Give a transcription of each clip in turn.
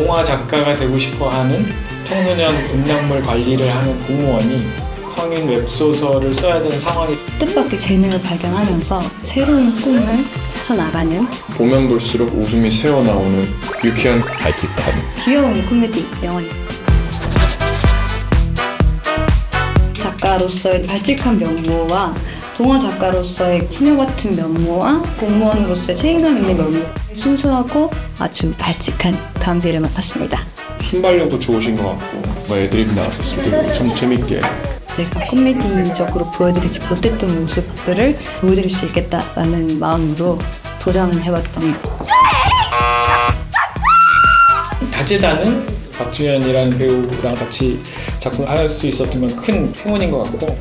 동화 작가가 되고 싶어 하는 청소년 음란물 관리를 하는 공무원이 성인 웹소설을 써야 되는 상황이 뜻밖의 재능을 발견하면서 새로운 꿈을 찾아 나가는 보면 볼수록 웃음이 새어나오는 유쾌한 발칙한 귀여운 코미디 영화입니다. 작가로서의 발칙한 면모와 동화 작가로서의 소녀 같은 면모와 공무원으로서의 책임감 있는 면모 순수하고 아주 발칙한 담비를 맡았습니다. 순발력도 좋으신 것 같고 뭐 애드립 나왔을 때도 참 재밌게. 내가 코미디적으로 보여드리지 못했던 모습들을 보여드릴 수 있겠다라는 마음으로 도전을 해봤던 다재다능 박주현이라는 배우랑 같이 작품을 할 수 있었던 건 큰 행운인 것 같고.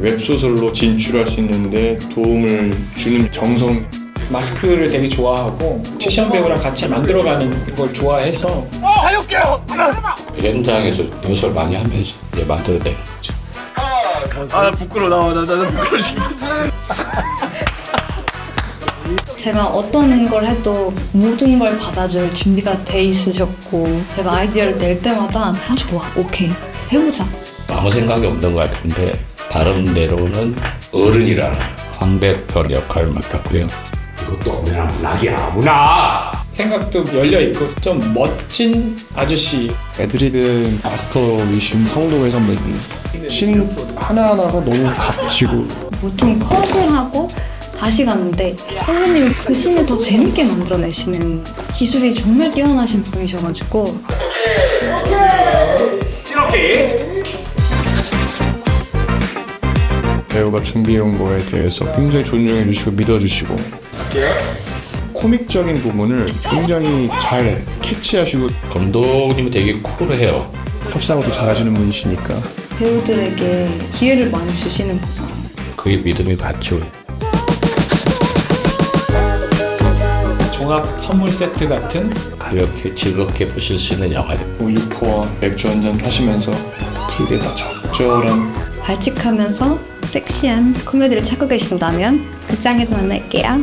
웹소설로 진출할 수 있는데 도움을 주는 정성 마스크를 되게 좋아하고 최시현 배우랑 같이 만들어가는 걸 좋아해서 현장에서 리허설 많이 하면서 이제 만들어내는 거죠. 아 나 부끄러워. 나, 나, 나 부끄러워 지금. 제가 어떤 걸 해도 모든 걸 받아줄 준비가 돼 있으셨고 제가 아이디어를 낼 때마다 아 좋아. 오케이. 해보자. 아무 생각이 없는 것 같은데 다른 데로는 어른이라는 황배별 역할을 맡았고요. 이것도 그냥 낙이야 문화. 생각도 열려 있고 좀 멋진 아저씨. 애드립은 마스터이신 성동의 선배님. 신 하나하나가 너무 값지고. 보통 컷을 하고 다시 가는데 선배님이 그 씬을 더 재밌게 만들어내시는 기술이 정말 뛰어나신 분이셔가지고. 배우가 준비해온 거에 대해서 굉장히 존중해 주시고 믿어주시고 코믹적인 부분을 굉장히 잘 캐치하시고 감독님이 되게 쿨해요. 협상도 잘하시는 분이시니까 배우들에게 기회를 많이 주시는구나 그게 믿음이 갔죠. 종합 선물 세트 같은 가볍게 즐겁게 보실 수 있는 영화예요. 뭐 유포와 맥주 한잔 하시면서 그게 다 적절한 발칙하면서 섹시한 코미디를 찾고 계신다면 그 극장에서 만날게요